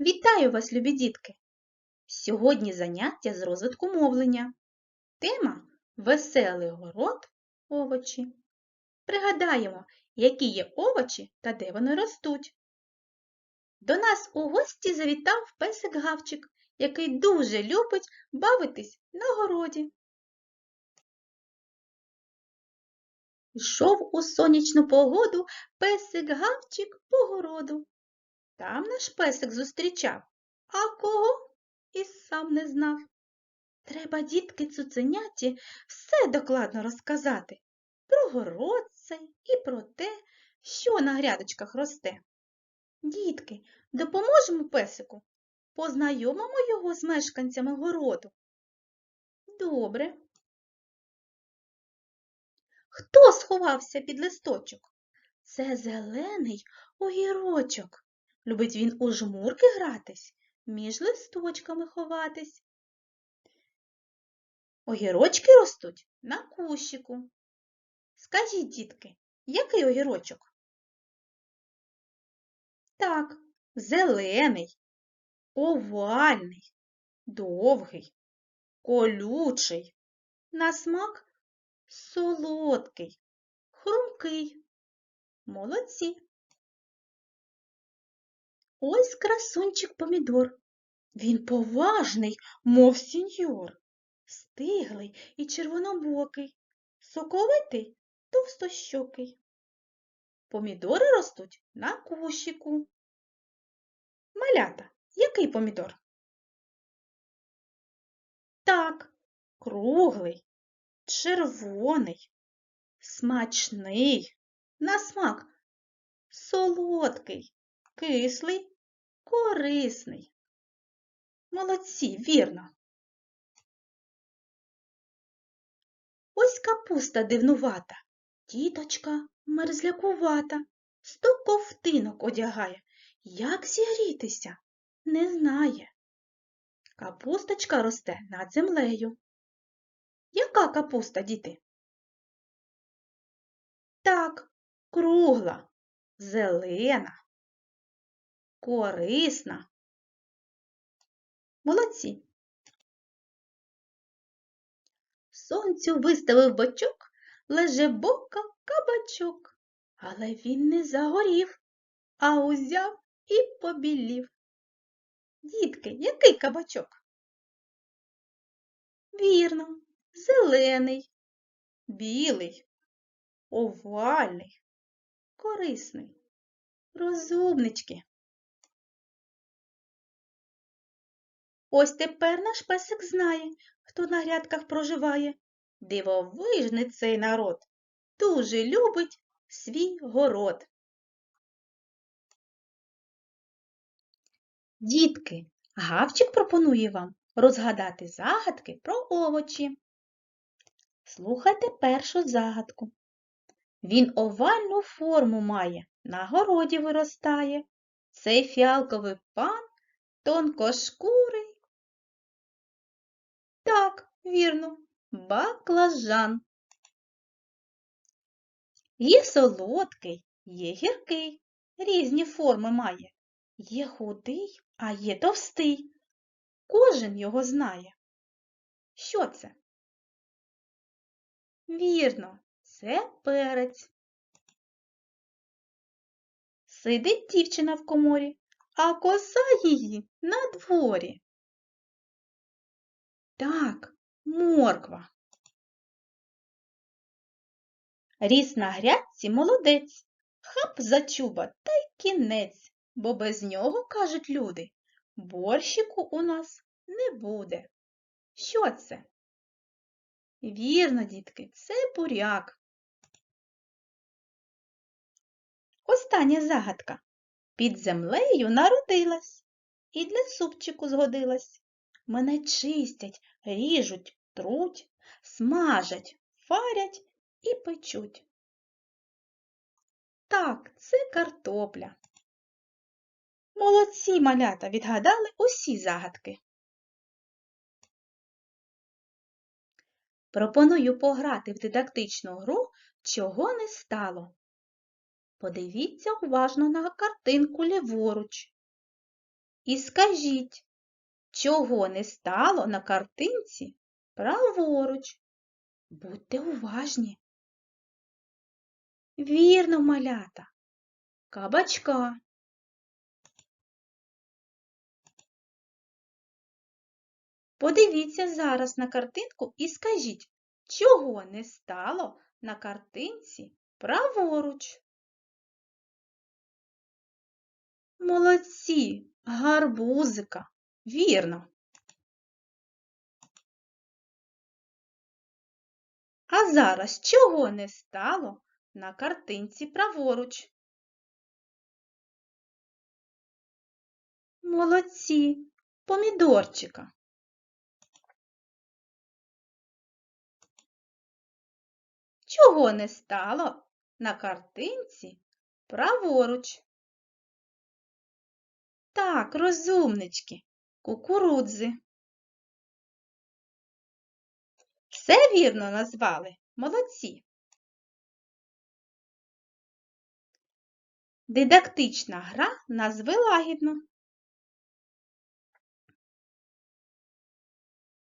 Вітаю вас, любі дітки! Сьогодні заняття з розвитку мовлення. Тема Веселий город овочі. Пригадаємо, які є овочі та де вони ростуть. До нас у гості завітав песик Гавчик, який дуже любить бавитись на городі. Йшов у сонячну погоду песик Гавчик по городу. Там наш песик зустрічав, а кого і сам не знав. Треба, дітки цуценяті, все докладно розказати про город цей і про те, що на грядочках росте. Дітки, допоможемо песику, познайомимо його з мешканцями городу. Добре. Хто сховався під листочок? Це зелений огірочок. Любить він у жмурки гратись, між листочками ховатись. Огірочки ростуть на кущику. Скажіть, дітки, який огірочок? Так, зелений, овальний, довгий, колючий, на смак солодкий, хрумкий. Молодці. Ось красунчик помідор. Він поважний, мов сіньор, стиглий і червонобокий, соковитий, товстощокий. Помідори ростуть на кущику. Малята, який помідор? Так, круглий, червоний, смачний, на смак солодкий, кислий, корисний. Молодці, вірно. Ось капуста дивнувата, тіточка мерзлякувата, сто ковтинок одягає. Як зігрітися, не знає. Капусточка росте над землею. Яка капуста, діти? Так, кругла, зелена, корисна. Молодці. Сонцю виставив бочок, леже бока кабачок, але він не загорів, а узяв і побілів. Дітки, який кабачок? Вірно, зелений, білий, овальний, корисний, розумнички. Ось тепер наш песик знає, хто на грядках проживає. Дивовижний цей народ, дуже любить свій город. Дітки, Гавчик пропонує вам розгадати загадки про овочі. Слухайте першу загадку. Він овальну форму має, на городі виростає. Цей фіалковий пан тонкошкурий. Так, вірно, баклажан. Є солодкий, є гіркий, різні форми має. Є худий, а є товстий. Кожен його знає. Що це? Вірно, це перець. Сидить дівчина в коморі, а коса її на дворі. Так, морква. Ріс на грядці молодець, хап за чуба та й кінець, бо без нього, кажуть люди, борщику у нас не буде. Що це? Вірно, дітки, це буряк. Остання загадка. Під землею народилась і для супчику згодилась. Мене чистять, ріжуть, труть, смажать, фарять і печуть. Так, це картопля. Молодці малята відгадали усі загадки. Пропоную пограти в дидактичну гру чого не стало. Подивіться уважно на картинку ліворуч. і скажіть, чого не стало на картинці праворуч? Будьте уважні. Вірно, малята. Кабачка. Подивіться зараз на картинку і скажіть, чого не стало на картинці праворуч. Молодці, гарбузика. Вірно. А зараз чого не стало на картинці праворуч? Молодці, помідорчика. Чого не стало на картинці праворуч? Так, розумнички, кукурудзи. Все вірно назвали? Молодці. Дидактична гра назви лагідно.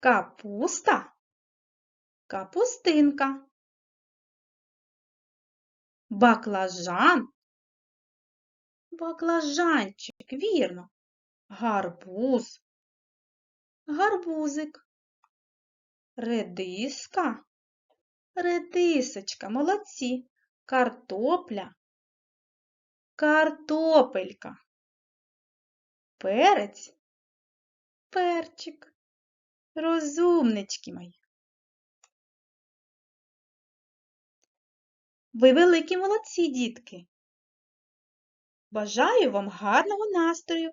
Капуста, капустинка. Баклажан, баклажанчик, вірно. Гарбуз, гарбузик. Редиска, редисочка, молодці. Картопля, картопелька. Перець, перчик. Розумнички мої. Ви великі молодці, дітки. Бажаю вам гарного настрою.